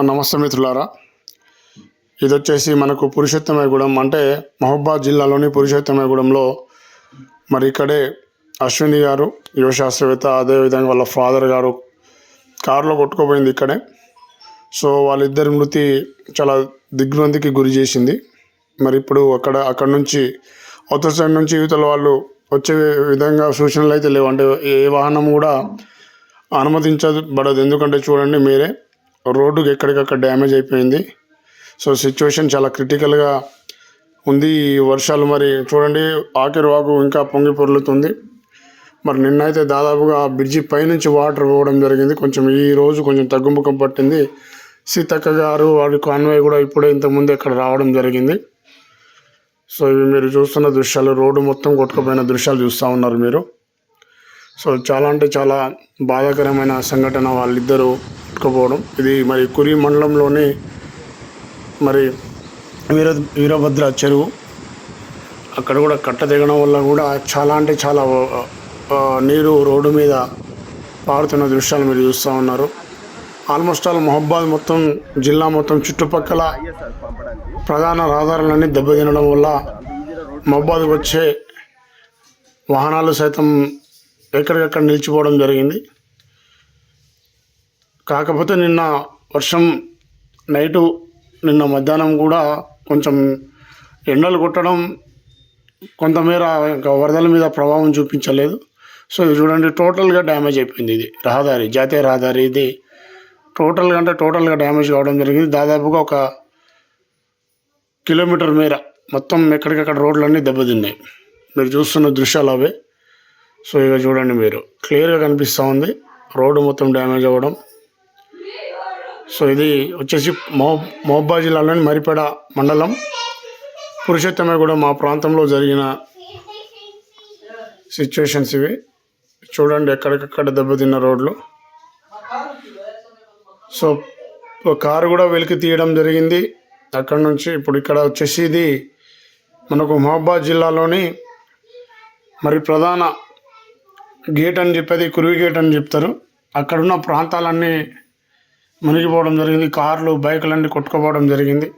నమస్తే మిత్రులారా. ఇది వచ్చేసి మనకు పురుషోత్తమగూడెం అంటే మహబాద్ జిల్లాలోని పురుషోత్తమగూడెంలో మరి ఇక్కడే అశ్విని గారు యువ శాస్త్రవేత్త అదేవిధంగా వాళ్ళ ఫాదర్ గారు కారులో కొట్టుకోపోయింది ఇక్కడే. సో వాళ్ళిద్దరి మృతి చాలా దిగ్భ్రాంతికి గురి చేసింది. మరి ఇప్పుడు అక్కడ అక్కడ నుంచి అవతల సైడ్ నుంచి యువతల వాళ్ళు వచ్చే విధంగా సూచనలు అయితే లేవు. అంటే ఏ వాహనం కూడా అనుమతించబడదు. ఎందుకంటే చూడండి మీరే రోడ్డుకి ఎక్కడికక్కడ డ్యామేజ్ అయిపోయింది. సో సిచ్యువేషన్ చాలా క్రిటికల్గా ఉంది ఈ వర్షాలు. మరి చూడండి ఆఖరి వాగు ఇంకా పొంగి పొర్లుతుంది. మరి నిన్నైతే దాదాపుగా బ్రిడ్జి పైనుంచి వాటర్ పోవడం జరిగింది. కొంచెం ఈ రోజు కొంచెం తగ్గుముఖం పట్టింది. సీతక్క గారు వాడి కాన్వాయ్ కూడా ఇప్పుడే ఇంతకుముందు ఇక్కడ రావడం జరిగింది. సో ఇవి మీరు చూస్తున్న దృశ్యాలు రోడ్డు మొత్తం కొట్టుకుపోయిన దృశ్యాలు చూస్తూ ఉన్నారు మీరు. సో చాలా అంటే చాలా బాధాకరమైన సంఘటన వాళ్ళిద్దరూ కొట్టుకుపోవడం ఇది మరి కురి మండలంలోని మరి వీర వీరభద్ర చెరువు. అక్కడ కూడా కట్ట దిగడం వల్ల కూడా చాలా అంటే చాలా నీరు రోడ్డు మీద పారుతున్న దృశ్యాలు మీరు చూస్తూ ఉన్నారు. ఆల్మోస్ట్ ఆల్ మొహబ్బాద్ మొత్తం జిల్లా మొత్తం చుట్టుపక్కల ప్రధాన రహదారులన్నీ దెబ్బతినడం వల్ల మొహబ్బాద్ వచ్చే వాహనాలు సైతం ఎక్కడికక్కడ నిలిచిపోవడం జరిగింది. కాకపోతే నిన్న వర్షం నైటు నిన్న మధ్యాహ్నం కూడా కొంచెం ఎండలు కొట్టడం కొంతమేర ఇంకా వరదల మీద ప్రభావం చూపించలేదు. సో ఇది చూడండి టోటల్గా డ్యామేజ్ అయిపోయింది ఇది రహదారి జాతీయ రహదారి ఇది. టోటల్గా అంటే టోటల్గా డ్యామేజ్ కావడం జరిగింది. దాదాపుగా ఒక కిలోమీటర్ మేర మొత్తం ఎక్కడికక్కడ రోడ్లన్నీ దెబ్బతిన్నాయి. మీరు చూస్తున్న దృశ్యాలు అవే. సో ఇక చూడండి మీరు క్లియర్గా కనిపిస్తూ ఉంది. రోడ్డు మొత్తం డ్యామేజ్ అవ్వడం సో ఇది వచ్చేసి మో మహబాద్ జిల్లాలోని మరిపేడ మండలం. పురుషోత్తమే కూడా మా ప్రాంతంలో జరిగిన సిచ్యువేషన్స్ ఇవి. చూడండి ఎక్కడికక్కడ దెబ్బతిన్న రోడ్లు. సో కారు కూడా వెలికి తీయడం జరిగింది. అక్కడ నుంచి ఇప్పుడు ఇక్కడ వచ్చేసి ఇది మనకు మహబాద్ జిల్లాలోని మరి ప్రధాన గేట్ అని చెప్పేది కురివి గేట్ అని చెప్తారు. అక్కడున్న ప్రాంతాలన్నీ మునిగిపోవడం జరిగింది. కార్లు బైకులన్నీ కొట్టుకుపోవడం జరిగింది.